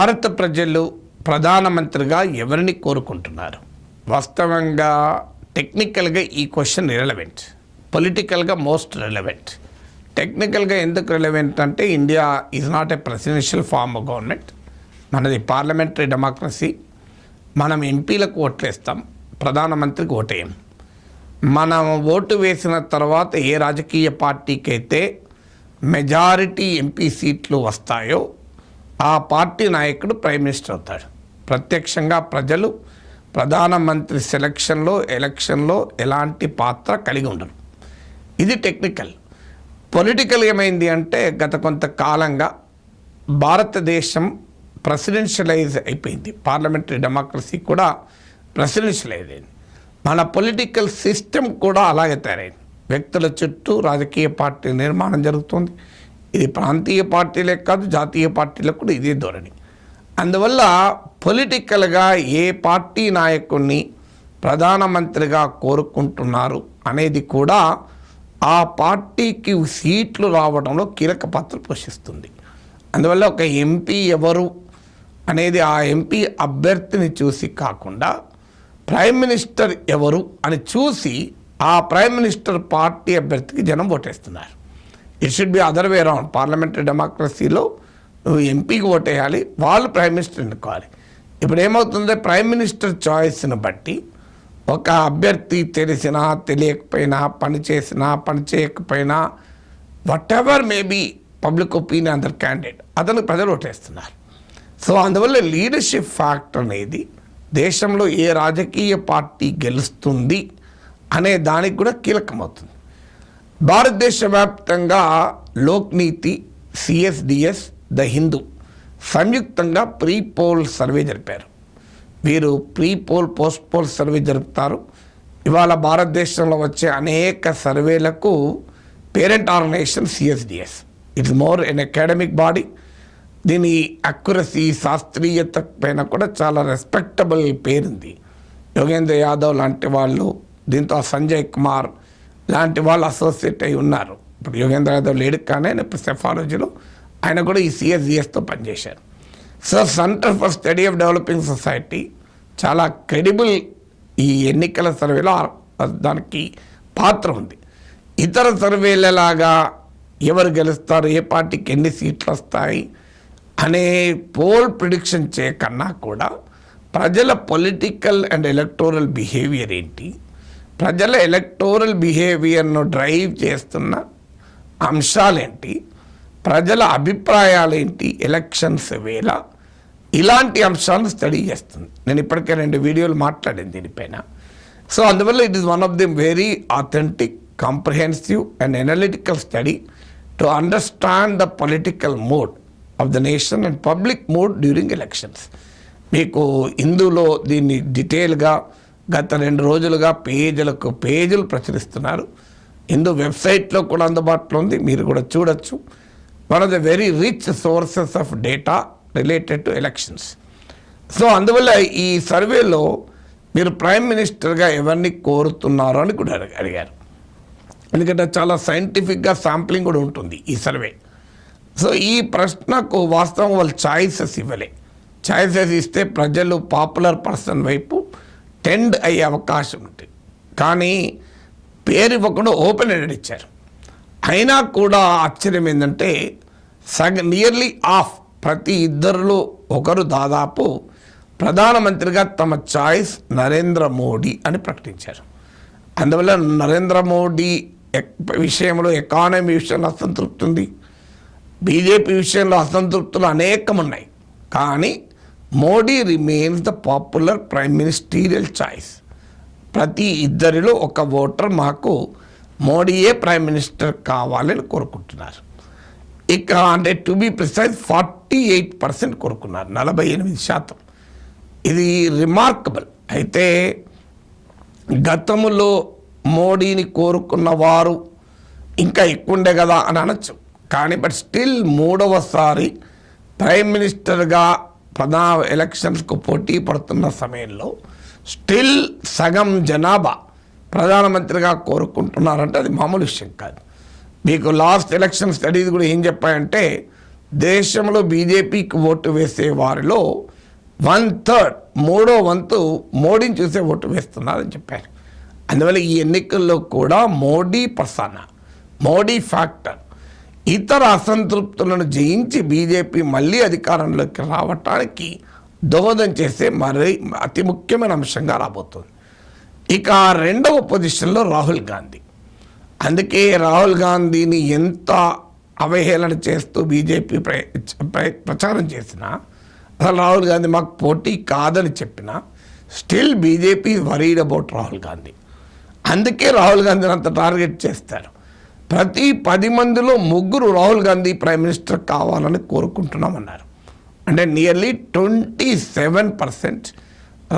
భారత ప్రజలు ప్రధానమంత్రిగా ఎవరిని కోరుకుంటున్నారు? వాస్తవంగా టెక్నికల్గా ఈ క్వశ్చన్ రిలవెంట్ పొలిటికల్గా మోస్ట్ రిలవెంట్ టెక్నికల్గా ఎందుకు రిలవెంట్ అంటే India is not a presidential form of government మనది పార్లమెంటరీ డెమోక్రసీ మనం ఎంపీలకు ఓట్లేస్తాం ప్రధానమంత్రికి ఓటేయం. మనం ఓటు వేసిన తర్వాత ఏ రాజకీయ పార్టీకి అయితే మెజారిటీ ఎంపీ సీట్లు వస్తాయో ఆ పార్టీ నాయకుడు ప్రైమ్ మినిస్టర్ అవుతాడు. ప్రత్యక్షంగా ప్రజలు ప్రధానమంత్రి సెలక్షన్లో ఎలక్షన్లో ఎలాంటి పాత్ర కలిగి ఉండరు. ఇది టెక్నికల్. పొలిటికల్ ఏమైంది అంటే గత కొంతకాలంగా భారతదేశం ప్రెసిడెన్షియలైజ్ అయిపోయింది. పార్లమెంటరీ డెమోక్రసీ కూడా ప్రెసిడెన్షియలైజ్ అయింది. మన పొలిటికల్ సిస్టమ్ కూడా అలాగే తయారైంది. వ్యక్తుల చుట్టూ రాజకీయ పార్టీ నిర్మాణం జరుగుతుంది. ఇది ప్రాంతీయ పార్టీలే కాదు జాతీయ పార్టీలకు కూడా ఇదే ధోరణి. అందువల్ల పొలిటికల్గా ఏ పార్టీ నాయకుడిని ప్రధానమంత్రిగా కోరుకుంటున్నారు అనేది కూడా ఆ పార్టీకి సీట్లు రావడంలో కీలక పాత్ర పోషిస్తుంది. అందువల్ల ఒక ఎంపీ ఎవరు అనేది ఆ ఎంపీ అభ్యర్థిని చూసి కాకుండా ప్రైమ్ మినిస్టర్ ఎవరు అని చూసి ఆ ప్రైమ్ మినిస్టర్ పార్టీ అభ్యర్థికి జనం ఓటేస్తున్నారు. It should be other way round parliamentary డెమోక్రసీలో నువ్వు ఎంపీకి ఓటేయాలి వాళ్ళు ప్రైమ్ మినిస్టర్ ఎన్నుకోవాలి. ఇప్పుడు ఏమవుతుందో? ప్రైమ్ మినిస్టర్ చాయిస్ని బట్టి ఒక అభ్యర్థి తెలిసినా తెలియకపోయినా పని చేసినా పని చేయకపోయినా whatever maybe public opinion under candidate అతను ప్రజలు ఓటేస్తున్నారు. సో అందువల్ల లీడర్షిప్ ఫ్యాక్టర్ అనేది దేశంలో ఏ రాజకీయ పార్టీ గెలుస్తుంది అనే దానికి కూడా కీలకమవుతుంది. భారతదేశ వ్యాప్తంగా లోక్నీతి సిఎస్డిఎస్ ద హిందూ సంయుక్తంగా ప్రీ పోల్ సర్వే జరిపారు. వీరు pre poll post poll survey జరుపుతారు. ఇవాళ భారతదేశంలో వచ్చే అనేక సర్వేలకు parent organization CSDS. It's more an academic body. దీని అక్యురసీ శాస్త్రీయత పైన కూడా చాలా రెస్పెక్టబుల్ పేరుంది. యోగేంద్ర యాదవ్ లాంటి వాళ్ళు దీంతో సంజయ్ కుమార్ లాంటి వాళ్ళు అసోసియేట్ అయి ఉన్నారు. ఇప్పుడు యోగేంద్ర యాదవ్ లేడు కానీ ఆయన ఇప్పుడు సెఫాలజీలో ఆయన కూడా ఈ సిఎస్జిఎస్తో పనిచేశారు. So centre for study of developing society చాలా క్రెడిబుల్ ఈ ఎన్నికల సర్వేలో దానికి పాత్ర ఉంది. ఇతర సర్వేలలాగా ఎవరు గెలుస్తారు ఏ పార్టీకి ఎన్ని సీట్లు వస్తాయి అనే పోల్ ప్రిడిక్షన్ చేయకన్నా కూడా ప్రజల పొలిటికల్ అండ్ ఎలక్టోరల్ బిహేవియర్ ఏంటి ప్రజల ఎలక్టోరల్ బిహేవియర్ను డ్రైవ్ చేస్తున్న అంశాలేంటి? ప్రజల అభిప్రాయాలేంటి? ఎలక్షన్స్ వేళ ఇలాంటి అంశాలను స్టడీ చేస్తుంది. నేను ఇప్పటికే రెండు వీడియోలు మాట్లాడాను దీనిపైన. సో అందువల్ల it is one of the very authentic comprehensive and analytical study to understand the political mood of the nation and public mood during elections. మీకు ఇందులో దీన్ని డీటెయిల్గా గత రెండు రోజులుగా పేజీలకు పేజీలు ప్రచురిస్తున్నారు. ఇందు వెబ్సైట్లో కూడా అందుబాటులో ఉంది. మీరు కూడా చూడొచ్చు. One of the very rich sources of data related to elections so అందువల్ల ఈ సర్వేలో మీరు ప్రైమ్ మినిస్టర్గా ఎవరిని కోరుతున్నారు అని కూడా అడిగారు. ఎందుకంటే చాలా సైంటిఫిక్గా శాంప్లింగ్ కూడా ఉంటుంది ఈ సర్వే. సో ఈ ప్రశ్నకు వాస్తవం వాళ్ళు ఛాయిసెస్ ఇవ్వలే. ఛాయిసెస్ ఇస్తే ప్రజలు పాపులర్ పర్సన్ వైపు టెండ్ అయ్యే అవకాశం ఉంది. కానీ పేరు ఇవ్వకుండా ఓపెన్ ఎండెడ్ ఇచ్చారు. అయినా కూడా ఆశ్చర్యం ఏంటంటే సగ నియర్లీ ఆఫ్ ప్రతి ఇద్దరిలో ఒకరు దాదాపు ప్రధానమంత్రిగా తమ చాయిస్ నరేంద్ర మోడీ అని ప్రకటించారు. అందువల్ల నరేంద్ర మోడీ విషయంలో ఎకానమీ విషయంలో అసంతృప్తి ఉంది. బీజేపీ విషయంలో అసంతృప్తులు అనేకం ఉన్నాయి కానీ Modi remains the popular prime ministerial choice ప్రతి ఇద్దరిలో ఒక ఓటర్ మాకు మోడీయే ప్రైమ్ మినిస్టర్ కావాలని కోరుకుంటున్నారు. ఇక అంటే to be precise forty eight percent కోరుకున్నారు నలభై ఎనిమిది శాతం. ఇది రిమార్కబుల్ అయితే గతంలో మోడీని కోరుకున్న వారు ఇంకా ఎక్కువ ఉండే కదా అని అనొచ్చు. కానీ బట్ స్టిల్ మూడవసారి ప్రైమ్ మినిస్టర్గా ప్రధా ఎలక్షన్స్కు పోటీ పడుతున్న సమయంలో స్టిల్ సగం జనాభా ప్రధానమంత్రిగా కోరుకుంటున్నారంటే అది మామూలు విషయం కాదు. మీకు లాస్ట్ ఎలక్షన్ స్టడీస్ కూడా ఏం చెప్పాయంటే దేశంలో బీజేపీకి ఓటు వేసే వారిలో వన్ థర్డ్ మూడో వంతు మోడీని చూసే ఓటు వేస్తున్నారని చెప్పారు. అందువల్ల ఈ ఎన్నికల్లో కూడా మోడీ ప్రసన్న మోడీ ఫ్యాక్టర్. ఇతర అసంతృప్తులను జయించి బీజేపీ మళ్ళీ అధికారంలోకి రావటానికి దోహదం చేసే మరి అతి ముఖ్యమైన అంశంగా రాబోతుంది. ఇక రెండవ పొజిషన్లో రాహుల్ గాంధీ. అందుకే రాహుల్ గాంధీని ఎంత అవహేళన చేస్తూ బీజేపీ ప్రచారం చేసినా అసలు రాహుల్ గాంధీ మాకు పోటీ కాదని చెప్పినా still BJP worried about Rahul Gandhi. అందుకే రాహుల్ గాంధీని అంత టార్గెట్ చేస్తారు. ప్రతి పది మందిలో ముగ్గురు రాహుల్ గాంధీ ప్రైమ్ మినిస్టర్ కావాలని కోరుకుంటున్నామన్నారు. అంటే nearly twenty seven percent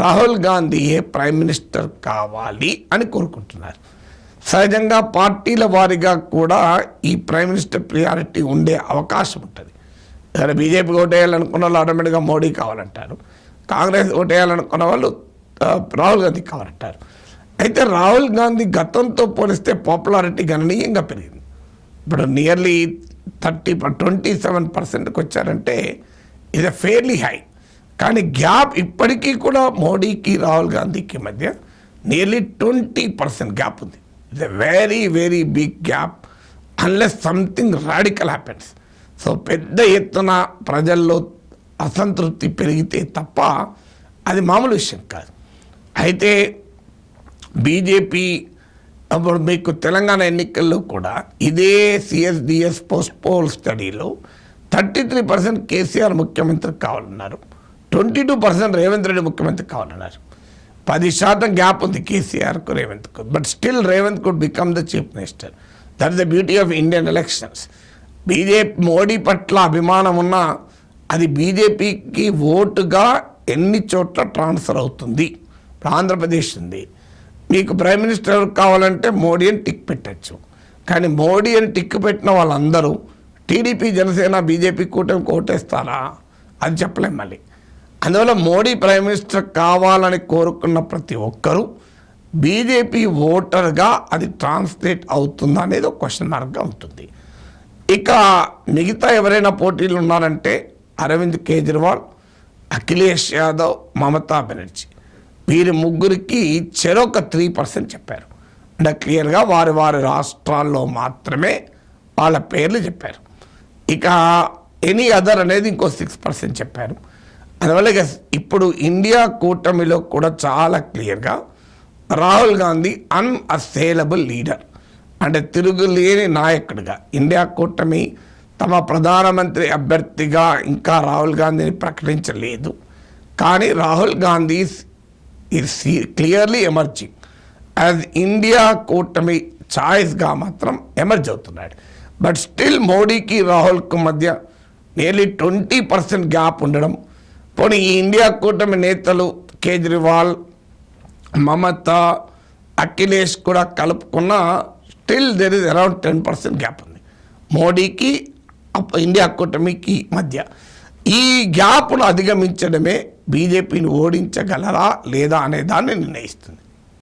Rahul గాంధీయే prime minister కావాలి అని కోరుకుంటున్నారు. సహజంగా పార్టీల వారీగా కూడా ఈ ప్రైమ్ మినిస్టర్ ప్రియారిటీ ఉండే అవకాశం ఉంటుంది. ఇక్కడ బీజేపీ ఓటేయాలనుకున్న వాళ్ళు ఆటోమేటిక్గా మోడీ కావాలంటారు. కాంగ్రెస్ ఓటేయాలనుకున్న వాళ్ళు రాహుల్ గాంధీ కావాలంటారు. అయితే రాహుల్ గాంధీ గతంతో పోలిస్తే పాపులారిటీ గణనీయంగా పెరిగింది. ఇప్పుడు నియర్లీ థర్టీ ట్వంటీ సెవెన్ పర్సెంట్కి వచ్చారంటే ఇది ఫెయిర్లీ హై. కానీ గ్యాప్ ఇప్పటికీ కూడా మోడీకి రాహుల్ గాంధీకి మధ్య నియర్లీ ట్వంటీ పర్సెంట్ గ్యాప్ ఉంది. It's a very very big gap. Unless something radical happens. So పెద్ద ఎత్తున ప్రజల్లో అసంతృప్తి పెరిగితే తప్ప అది మామూలు విషయం కాదు. అయితే బీజేపీ అప్పుడు మీకు తెలంగాణ ఎన్నికల్లో కూడా ఇదే సిఎస్డిఎస్ పోస్ట్ పోల్ స్టడీలో థర్టీ త్రీ పర్సెంట్ కేసీఆర్ ముఖ్యమంత్రి కావాలన్నారు. Twenty two percent Revanth Reddy ముఖ్యమంత్రి కావాలన్నారు. పది శాతం గ్యాప్ ఉంది కేసీఆర్కు రేవంత్కు but still Revanth could become the chief minister that the beauty of Indian elections BJP Modi పట్ల అభిమానం ఉన్నా అది బీజేపీకి ఓటుగా ఎన్ని చోట్ల ట్రాన్స్ఫర్ అవుతుంది? ఆంధ్రప్రదేశ్ ఉంది. మీకు ప్రైమ్ మినిస్టర్ ఎవరు కావాలంటే మోడీ అని టిక్ పెట్టచ్చు. కానీ మోడీ అని టిక్ పెట్టిన వాళ్ళందరూ టీడీపీ జనసేన బీజేపీ కూటమి కోటేస్తారా అది చెప్పలేం మళ్ళీ. అందువల్ల మోడీ ప్రైమ్ మినిస్టర్ కావాలని కోరుకున్న ప్రతి ఒక్కరూ బీజేపీ ఓటర్గా అది ట్రాన్స్లేట్ అవుతుందా అనేది ఒక క్వశ్చన్ మార్క్గా ఉంటుంది. ఇక మిగతా ఎవరైనా పోటీలు ఉన్నారంటే అరవింద్ కేజ్రీవాల్ అఖిలేష్ యాదవ్ మమతా బెనర్జీ. వీరి ముగ్గురికి చెరొక త్రీ పర్సెంట్ చెప్పారు. అంటే క్లియర్గా వారి వారి రాష్ట్రాల్లో మాత్రమే వాళ్ళ పేర్లు చెప్పారు. ఇక ఎనీ అదర్ అనేది ఇంకో సిక్స్ పర్సెంట్ చెప్పారు. అందువల్ల ఇక ఇప్పుడు ఇండియా కూటమిలో కూడా చాలా క్లియర్గా రాహుల్ గాంధీ అన్అసేలబుల్ లీడర్ అంటే తిరుగులేని నాయకుడిగా. ఇండియా కూటమి తమ ప్రధానమంత్రి అభ్యర్థిగా ఇంకా రాహుల్ గాంధీని ప్రకటించలేదు. కానీ Rahul Gandhi it's clearly emerging as India కూటమి ఛాయిస్గా మాత్రం ఎమర్జ్ అవుతున్నాడు. బట్ స్టిల్ మోడీకి రాహుల్కు మధ్య నియర్లీ ట్వంటీ పర్సెంట్ గ్యాప్ ఉండడం. పోనీ ఈ ఇండియా కూటమి నేతలు కేజ్రీవాల్ మమత అఖిలేష్ కూడా కలుపుకున్న still there is around ten percent gap ఉంది. మోడీకి ఇండియా కూటమికి మధ్య. ఈ గ్యాప్ను అధిగమించడమే బీజేపీని ఓడించగలరా లేదా అనే దాన్ని నిర్ణయిస్తుంది.